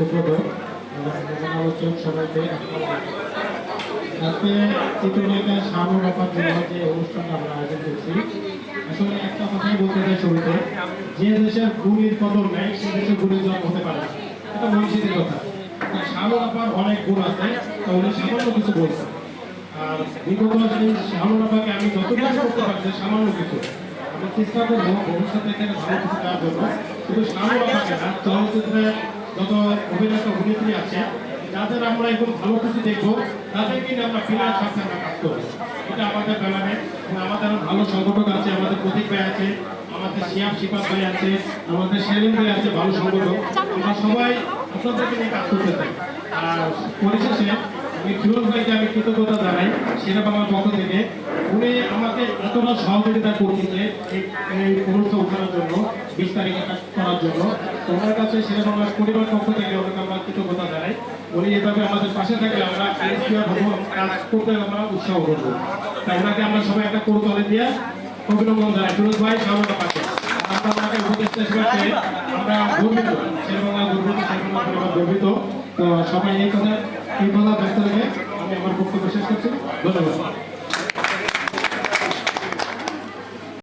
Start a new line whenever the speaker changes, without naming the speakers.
উদ্বোধক আলোচক সবাইকে আমরা আয়োজন করছি। আসলে একটা কথাই বলতে চাই যে দেশের গুণের কদর নেই সে দেশে হতে পারে। এটা মনীষীদের কথা। তা শানু অনেক গুণ আছে তো সামান্য কিছু বলছেন আর বিগত সেই শানু আমি যতটুকু করতে পারছি সামান্য কিছু। চেষ্টা করব ভবিষ্যতে শানু বাপাকে চলচ্চিত্রে যত অভিনেতা অভিনেত্রী আছে, যাদের আমরা একদম ভালো খুশি দেখব তাদের কিন্তু আমরা ফিনার সাথে আমরা কাজ করব এটা আমাদের ব্যাপারে আমাদের ভালো সংগঠক আছে, আমাদের প্রতীক ভাই আছে, আমাদের শিয়াব শিপাত ভাই আছে, আমাদের সেলিম ভাই আছে, ভালো সংগঠক। আমরা সবাই আপনাদেরকে নিয়ে কাজ করতে চাই। আর পরিশেষে আমি ভাইকে আমি কৃতজ্ঞতা জানাই সেটা আমার পক্ষ থেকে। উনি আমাকে এতটা সহযোগিতা করতেছে এই অনুষ্ঠান উঠানোর জন্য কাজ করার জন্য। ওনার কাছে সেটা আমার পরিবার পক্ষ থেকে ওনাকে আমরা কৃতজ্ঞতা জানাই। উনি এভাবে আমাদের পাশে থাকলে আমরা কাজ করতে আমরা উৎসাহ করব। তাই ওনাকে আমরা সবাই একটা করতলে দিয়ে অভিনন্দন জানাই। ফিরোজ ভাই, সামনে পাশে। আমরা ওনাকে উপদেষ্টা হিসেবে গর্বিত। শেরবাংলা গর্বিত গর্বিত। তো সবাই এই কথা এই কথা ব্যস্ত রেখে আমি আমার